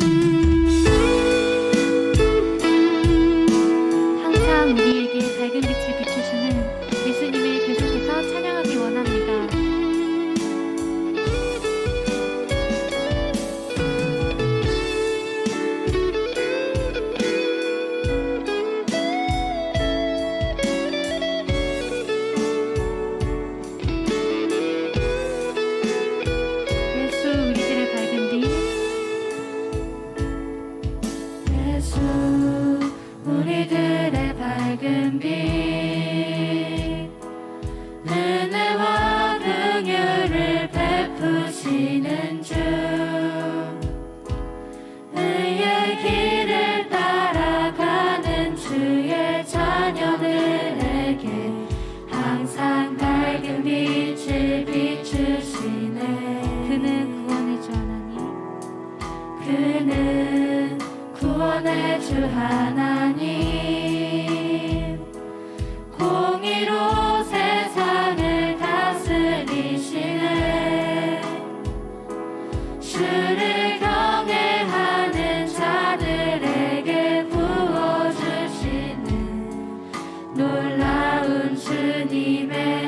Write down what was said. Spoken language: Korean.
Mm-hmm. 은혜와 긍휼을 베푸시는 주. 의의 길을 따라가는 주의 자녀들에게 항상 밝은 빛을 비추시네. 그는 구원의 주 하나님. 그는 구원의 주 하나님. 세상을 다스리시네. 주를 경외하는 자들에게 부어주시는 놀라운 주님의